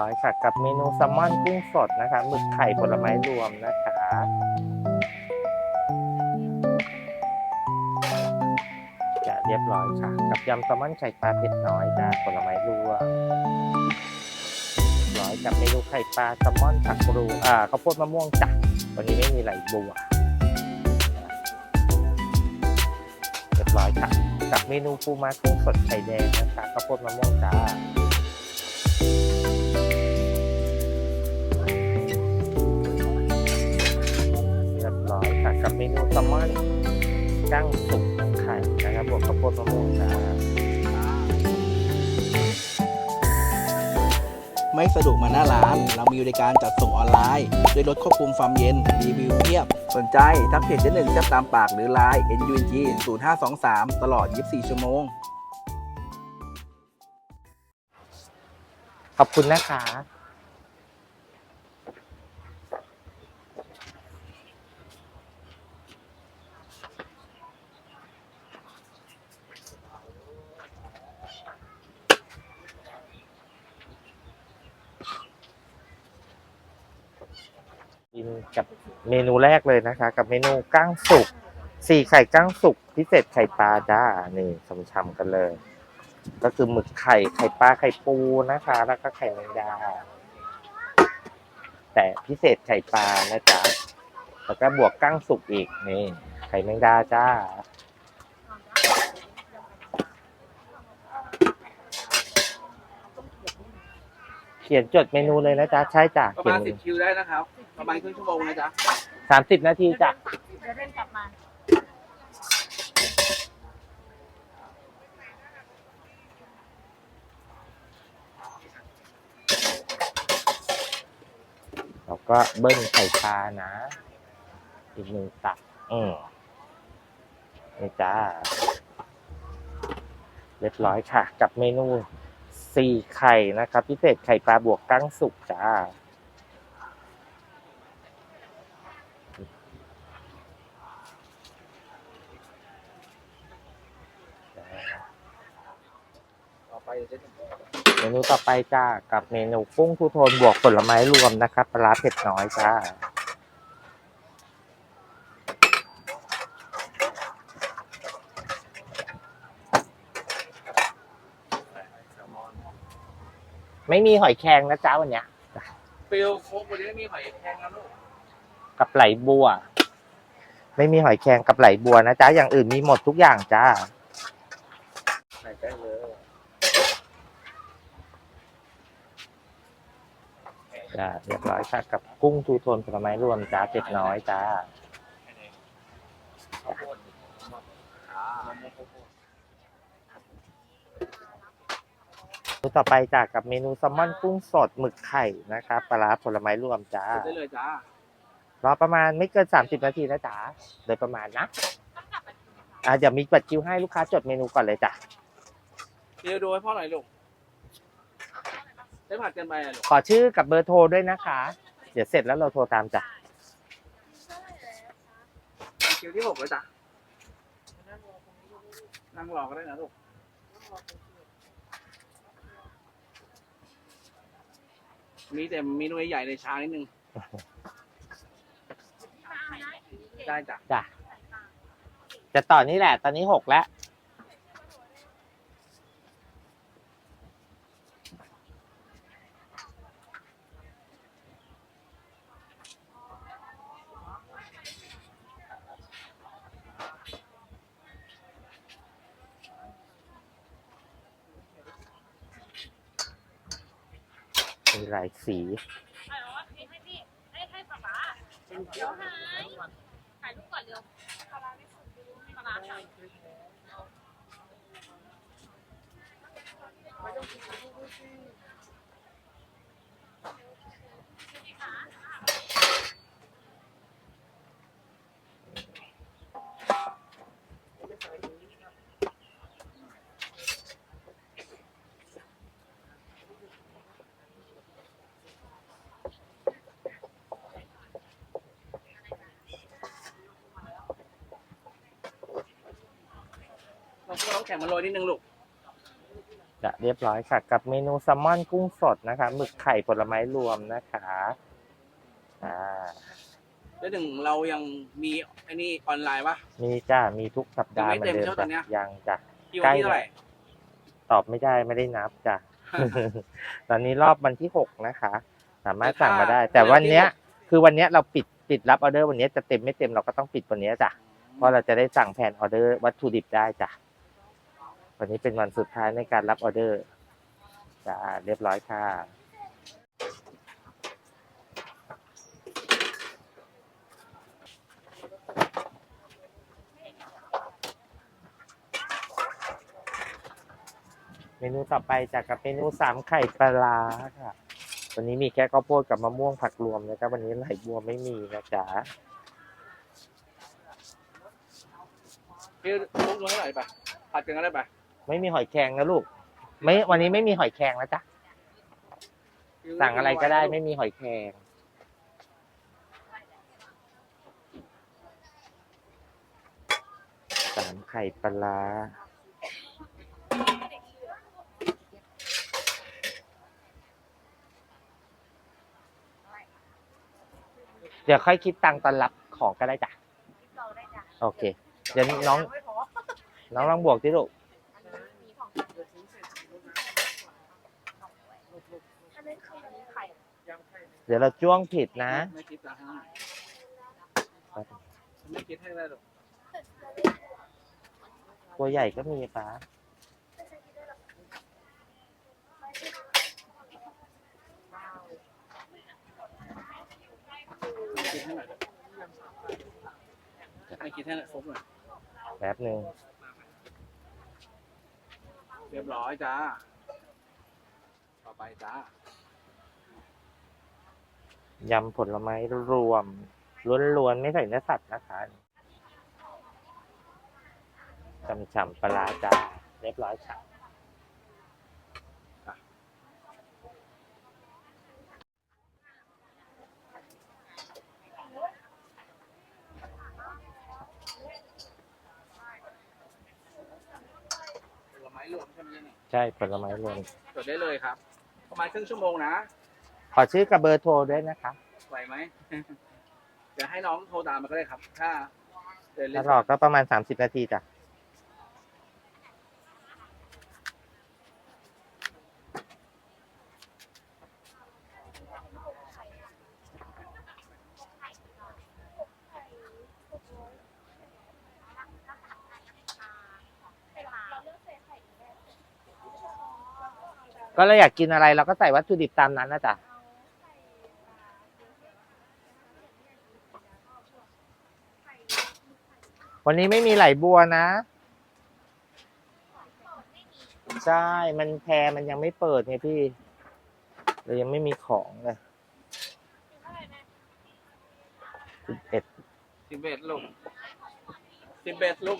ร้อยค่ะ กับเมนูแซลมอนกุ้งสดนะคะหมึกไข่ผลไม้รวมนะคะจะเรียบร้อยค่ะ กับยำแซลมอนไข่ปลาเผ็ดน้อยจ้าผลไม้รวมเรียบร้อยกับเมนูไข่ปลาแซลมอนผักรูอ่าข้าวโพดมะม่วงจ้ะวันนี้ไม่มีไหลบัวเรียบร้อยค่ะ กับเมนูปูม้ากุ้งสดไข่แดงนะคะข้าวโพดมะม่วงจ้า รียบร้อยค่ะกับเมนูแซลมอนกั้งสุกไข่นะครับบวกข้าวโพดมะม่วงจ้าไม่สะดวกมาหน้าร้าน เรามีบริการจัดส่งออนไลน์ด้วยรถควบคุมความเย็น รีวิวเพียบ สนใจทักเพจเจ๊หนึ่งแซ่บตามปากหรือไลน์ NUNG 0523 ตลอด 24 ชั่วโมง ขอบคุณนะคะ กินกับเมนูแรกเลยนะคะ กับเมนูกั้งสุกสี่ไข่กั้งสุกพิเศษไข่ปลาจ้านี่ชำๆกันเลย ก็คือหมึกไข่ไข่ปลาไข่ปูนะคะ แล้วก็ไข่แมงดา แต่พิเศษไข่ปลานะจ๊ะแล้วก็บวกกั้งสุกอีกนี่ไข่แมงดาจ้า เขียนจดเมนูเลยนะจ๊ะใช่จ้ะประเขียมานณ10คิวได้นะครับ ประมาณครึ่งชั่วโมงนะจ๊ะสามสิบนาทีจ้ะเดี๋ยวเดินกลับมาแล้วก็เบิ้ลไข่ปลานะ อีกหนึ่งตักอืมนี่จ้าเรียบร้อยค่ะ กับเมนู สี่ไข่นะครับ พิเศษไข่ปลาบวกกั้งสุกจ้าเมนูต่อไปจ้ากับเมนูกุ้งทูโทนบวกผลไม้รวมนะครับปลาร้าเผ็ดน้อยจ้า ไม่มีหอยแครงนะจ้าวันเนี้ยฟิลโค้กวันนี้ไม่มีหอยแครงนะลูกกับไหลบัว ไม่มีหอยแครงกับไหลบัวนะจ๊ะอย่างอื่นมีหมดทุกอย่างจ้าใส่ได้เลยจ้าเรียบร้อยค่ะกับกุ้งทูโทนผลไม้รวมจ้าเจ็ดน้อยจ้าเม นูต่อไปจ้ากับเมนูแซลมอนกุ้งสดหมึกไข่นะครับปลาร้าผลไม้รวมจ้า ได้เลยจ้ารอประมาณไม่เกินสามสิบนาทีนะจ๊ะโดยประมาณนะอ่าเดี๋ยวมีบัตรคิวให้ลูกค้าจดเมนูก่อนเลยจ้ะฟิลดูให้พ่อหน่อยลูกได้ผัดกันไปอะลูกขอชื่อกับเบอร์โทรด้วยนะคะ เดี๋ยวเสร็จแล้วเราโทรตามจ้ะคิวที่หกเลยจ้ะนั่งรอก็ได้นะลูก มีแต่เมนูใหญ่ๆในช้านิดนึง ได้จ้ะ จ้ะจะต่อนี่แหละ ตอนนี้หกแล้ว หลายสี ให้พี่ให้ให้ป๊าป๊าเดี๋ยวหายถ่ายรูปก่อนเร็วปลาร้าไม่สุดปลาร้าค่ะ เราก็ต้อ งแข็งมาโรยนิดนึงลูกจะเรียบร้อยค่ะ กับเมนูแซลมอนกุ้งสดนะคะหมึกไข่ผลไม้รวมนะคะอ่าแล้วหนึ่งเรายังมีไอ้นี่ออนไลน์ปะ มีจ้ามีทุกสัปดาห์ยังเหไม่มือนเต็มเดิมใช่ไหมตอนเนี้จ้ะยยังจ้ะที่วันที่เท่าไหร่ตอบไม่ได้ไม่ได้นับจ้ะ ตอนนี้รอบวันที่หกนะคะ สามารถสั่งมาได้ แต่วันเนี้ย คือวันเนี้ยเราปิดปิดรับออเดอร์วันเนี้ยจะเต็มไม่เต็มเราก็ต้องปิดวันเนี้ยจ้ะเพราะเราจะได้สั่งแผนออเดอร์วัตถุดิบได้จ้ะ วันนี้เป็นวันสุดท้ายในการรับออเดอร์จ้าเรียบร้อยค่ะเมนูต่อไปจากกับเมนูสามไข่ปลาค่ะ วันนี้มีแค่ข้าวโพดกับมะม่วงผักรวมนะครับ วันนี้ไหลบัวไม่มีนะจ๊ะพี่ลุกลงเท่าไหร่ไปผัดกันก็ได้ไป ไม่มีหอยแครงนะลูก ไม่วันนี้ไม่มีหอยแครงนะจ๊ะสั่งอะไรก็ได้ไม่มีหอยแครงสามไข่ปลาเดี๋ยวค่อยคิดตังตอนรับของก็ได้จ้ะ โอเค เดี๋ยวน้อง น้องลองบวกที่ลูก มีของอันนั้นคือมีไข่ เดี๋ยวเราจ้วงผิดนะ ไม่คิดตังค์ให้ไม่คิดให้ได้หรอกตัวใหญ่ก็มีป้าไม่คิดให้หน่อยไม่คิดให้หน่อยครบหน่อยแป๊บหนึ่งเรียบร้อยจ้า ต่อไปจ้า ยำผลไม้รวมล้วนๆไม่ใส่เนื้อสัตว์นะคะฉ่ำๆปลาร้าจ้าเรียบร้อยค่ะผลไม้รวมใช่ไหมเนี่ยใช่ผลไม้รวมจดได้เลยครับ ประมาณครึ่งชั่วโมงนะ ขอชื่อกับเบอร์โทรด้วยนะคะไหวไหมเดี๋ยวให้น้องโทรตามมาก็ได้ครับ ถ้าเดินเล่ถ้านรอก็ประมาณ30นาทีจ้ะก็เราอยากกินอะไรเราก็ใส่วัตถุดิบตามนั้นนะจ๊ะ วันนี้ไม่มีไหลบัวนะ ใช่ มันแพรมันยังไม่เปิดไงพี่เลยยังไม่มีของเลยสิบเอ็ดสิบเอ็ดลูกสิบเอ็ดลูก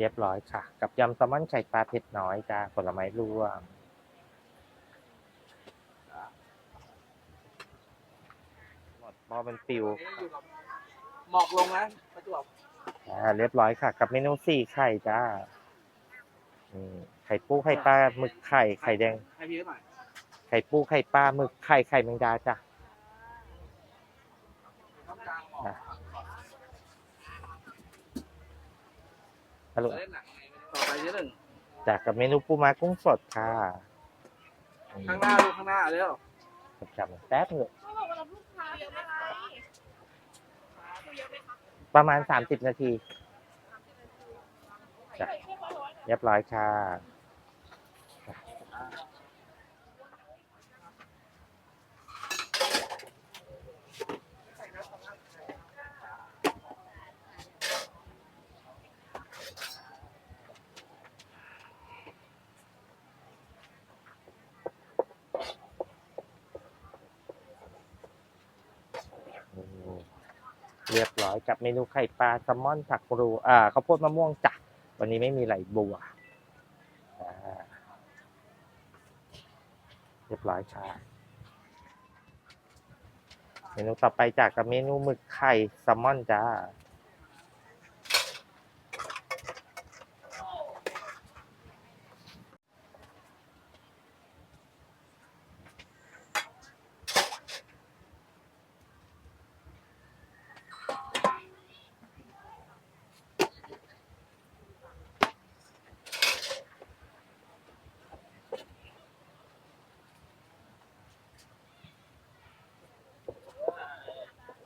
เรียบร้อยค่ะ กับยำแซลมอนไข่ปลาเผ็ดน้อยจ้าผลไม้รวม หมดพอมันปิวหมอกลงนะประจวบอ่าเรียบร้อยค่ะ กับเมนูสี่ไข่จ้าอืมไข่ปูไข่ปลาหมึกไข่ไข่แดง ให้พี่หน่อย ไข่ปูไข่ปลาหมึกไข่ไข่แมงดาจ้ะ ต้องกลางหมอก อะ ฮัลโหลจะเล่นหนังไงต่อไปที่หนึ่งจากกับเมนูปูม้ากุ้งสดค่ะอืมข้างหน้าลูกข้างหน้าเร็วจำแป๊บหนึ่งเขาบอกว่าเราลูกค้าเยอะไหมคะเยอะไหมคะประมาณสามสิบนาทีจ้ะเรียบร้อยค่ะ เรียบร้อยกับเมนูไข่ปลาแซลมอนผักรูอ่าข้าวโพดมะม่วงจ้ะวันนี้ไม่มีไหลบัวเรียบร้อยค่ะเมนูต่อไปจากกับเมนูหมึกไข่แซลมอนจ้า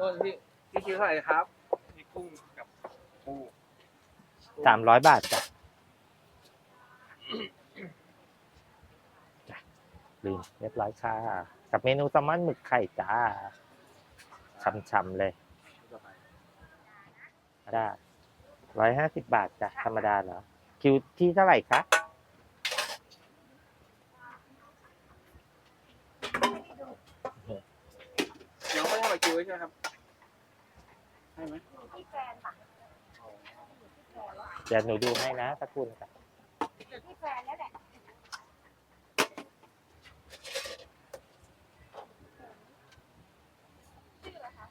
โทษพี่พี่คิวเท่าไหร่ครับมีกุ้งกับปูสามร้อยบาทจ้ะจ้ะลืมเรียบร้อยค่ะ กับเมนูแซลมอนหมึกไข่จ้าช่ำๆเลยได้ร้อยห้าสิบบาทจ้ะธรรมดาเหรอ คิวที่เท่าไหร่คะเดี๋ยวไม่ให้มาคิวไว้ใช่ไหมครับ ให้ไหมที่แฟนค่ะเดี๋ยวหนูดูให้นะสักครู่นะจ้ะเดี๋ยวที่แฟนแล้วแหละชื่ออะไรคะ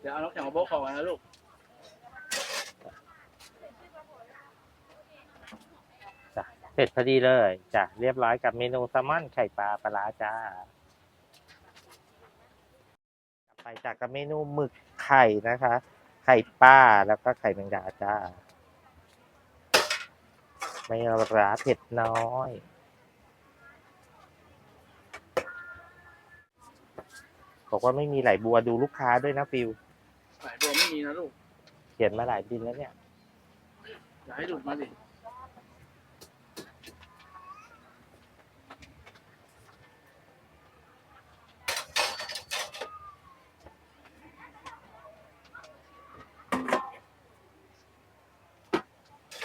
เดี๋ยวเอาน้องแข็งมาโบ๊ะคอกันนะลูก จ้ะเส ร็จพอดีเลยจ้ะเรียบร้อยกับเมนูแซลมอนไข่ปลาปลาร้าจ้าไปจากกับเมนูหมึกไข่นะคะ ไข่ปลาแล้วก็ไข่แมงดาจ้าไม่ร้าเผ็ดน้อยบอกว่าไม่มีไหลบัวดูลูกค้าด้วยนะฟิวสายบัวไม่มีนะลูกเขียนมาหลายบินแล้วเนี่ยอย่าให้หลุดมาสิ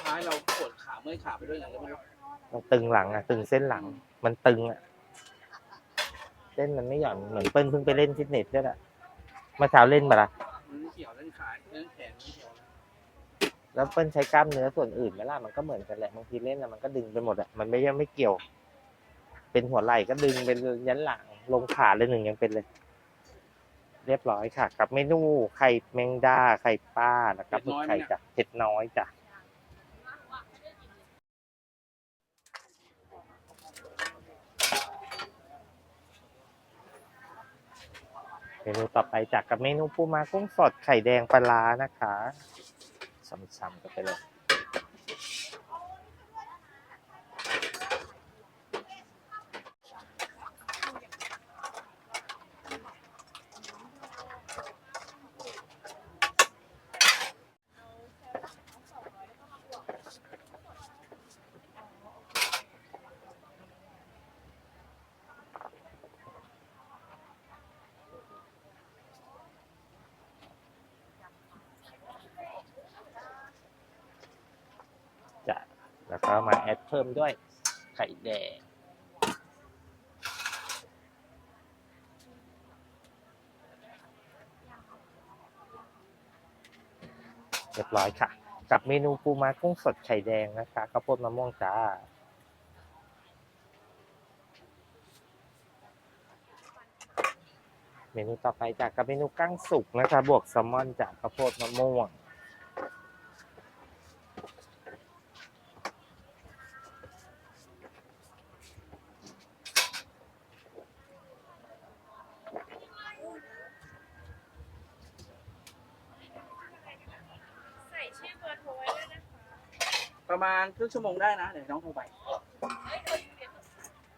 ท้ายเราปวดขาเมื่ อยขาไปด้วยอย่างไรไม่รู้มันตึงหลังอะ ตึงเส้นหลัง มันตึงอะ เส้นมันไม่หย่อนเหมือนเปิ้ลเพิ่งไปเล่นฟิตเนสด้วยแหละเมื่อเช้าเล่นมาละมันเกี่ยวเล่นขาเล่นแขนไม่เกี่ยวนะแล้วเปิ้ลใช้กล้ามเนื้อส่วนอื่นไหมล่ะมันก็เหมือนกันแหละบางทีเล่นแล้วมันก็ดึงไปหมดอะมันไม่ยังไม่เกี่ยว เป็นหัวไหล่ก็ดึงเป็นยันหลัง ลงขาเลยหนึ่งยังเป็นเลย เรียบร้อยค่ะ กับเมนูไข่แมงดาไข่ปลานะครับไข่จ้ะเผ็ดน้อยจ้ะ เมนูต่อไปจากกับเมนูปูมากุ้งสดไข่แดงปลาร้านะคะซ้ำๆกันไปเลย จะแล้ว ก็มาแอดเพิ่มด้วยไข่แดงเรียบร้อยค่ะ กับเมนูปูม้ากุ้งสดไข่แดงนะคะข้าวโพดมะม่วงจ้าเมนูต่อไปจากกับเมนูกั้งสุกนะคะ บวกแซลมอนจากข้าวโพดมะม่วง ใส่ชื่อเบอร์โทรไว้ด้วยนะคะ ประมาณครึ่งชั่วโมงได้นะ เดี๋ยวน้องโทรไป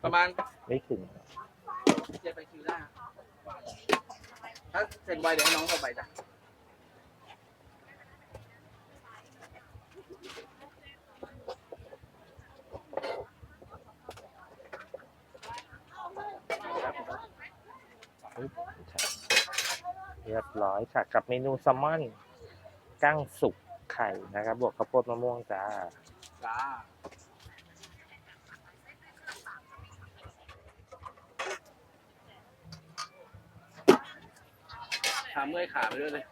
ประมาณไม่ถึงเจ็ดไปคิวได้ถ้าเสร็จไวเดี๋ยวน้องโทรไปจ้ะเรียบร้อยค่ะกับเมนูแซลมอนกั้งสุก ไข่นะครับ บวกข้าวโพดมะม่วงจ้า จ้าขาเมื่อยขาไปด้วยเลย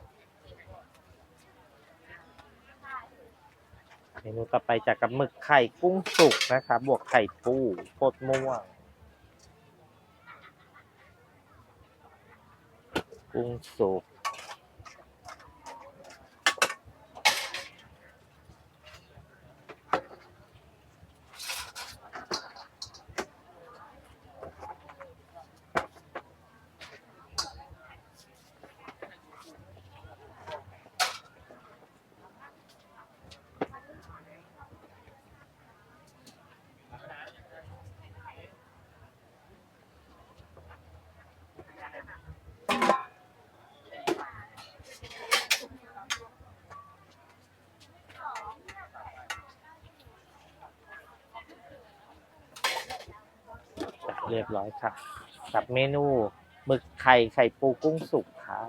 เมนูต่อไปจากกับหมึกไข่กุ้งสุกนะครับ บวกไข่ปูโพดม่วง กุ้งสุก เรียบร้อยค่ะ กับเมนูหมึกไข่ไข่ปูกุ้งสุกค่ะ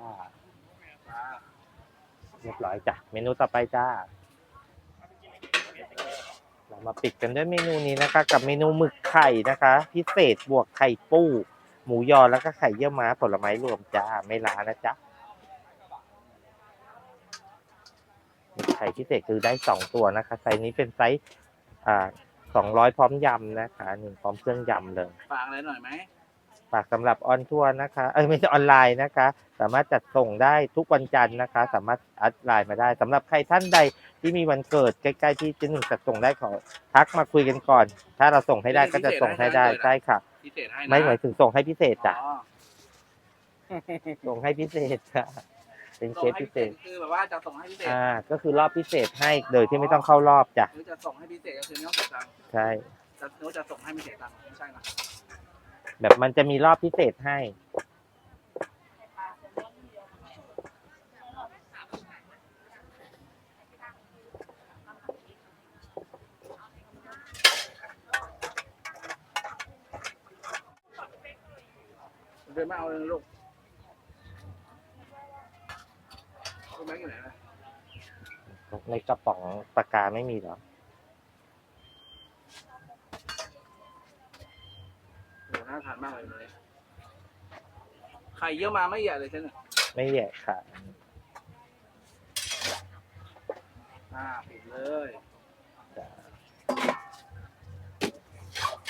เรียบร้อยจ้ะ เมนูต่อไปจ้า เรามาปิดกันด้วยเมนูนี้นะคะ กับเมนูหมึกไข่นะคะ พิเศษบวกไข่ปูหมูยอแล้วก็ไข่เยี่ยวม้าผลไม้รวมจ้า ไม่ล้านะจ๊ะไข่พิเศษคือได้สองตัวนะคะไซส์นี้เป็นไซส์อ่า สองร้อยพร้อมยำนะคะหนึ่งพร้อมเครื่องยำเลยฝากอะไรหน่อยไหมฝากสำหรับออนทัวร์นะคะเอ้ยไม่ใช่ออนไลน์นะคะ สามารถจัดส่งได้ทุกวันจันทร์นะคะ สามารถอัดไลน์มาได้สำหรับใครท่านใดที่มีวันเกิดใกล้ๆที่เจะหนึ่งจัดส่งได้ขอทักมาคุยกันก่อน ถ้าเราส่งให้ได้ก็จะส่งให้ได้ใช่ค่ะ พิเศษให้นะไม่หมายถึงส่งให้พิเศษจ้ะอ๋อ ส่งให้พิเศษจ้ะ เป็นเคส่งสให้พิเศษ คือแบบว่าจะส่งให้พิเศษอ่า ก็คือรอบพิเศษให้โดยที่ไม่ต้องเข้ารอบจ้ะหรือจะส่งให้พิเศษก็คือไม่ต้องเสียตังค์ใช่ จะหรือจะส่งให้ไม่เสียตังค์ไม่ใช่นะแบบมันจะมีรอบพิเศษให้ เดินมาเอาเลยนะลูกคุณแม็กอยู่ไหนนะ ในกระป๋องปากกาไม่มีเหรอโหน่าทานมากเลยเลยไข่เยี่ยวมาไม่ใหญ่เลยใช่ไหมไม่แย่ค่ะ อ่าปิดเลยจ้ะ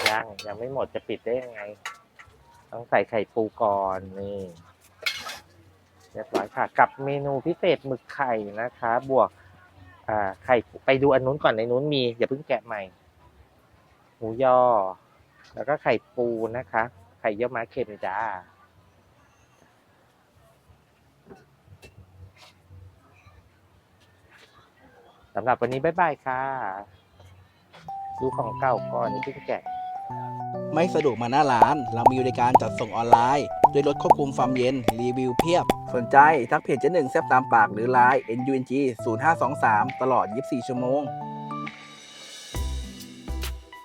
ยังยังไม่หมดจะปิดได้ยังไง ต้องใส่ไข่ปูก่อนนี่เรียบร้อยค่ะ กับเมนูพิเศษหมึกไข่นะคะ บวก อ่าไข่ไปดูอันนู้นก่อนในนู้นมีอย่าเพิ่งแกะใหม่หมูยอ แล้วก็ไข่ปูนะคะ ไข่เยี่ยวม้าเค็มจ้าสำหรับวันนี้บ๊ายบายค่ะ ดูของเก่าก่อนที่เพิ่งแกะ ไม่สะดวกมาหน้าร้าน เรามีบริการจัดส่งออนไลน์ ด้วยรถควบคุมความเย็น รีวิวเพียบ สนใจทักเพจเจ๊หนึ่งแซบตามปากหรือไลน์ NUNG 0523 ตลอด 24 ชั่วโมง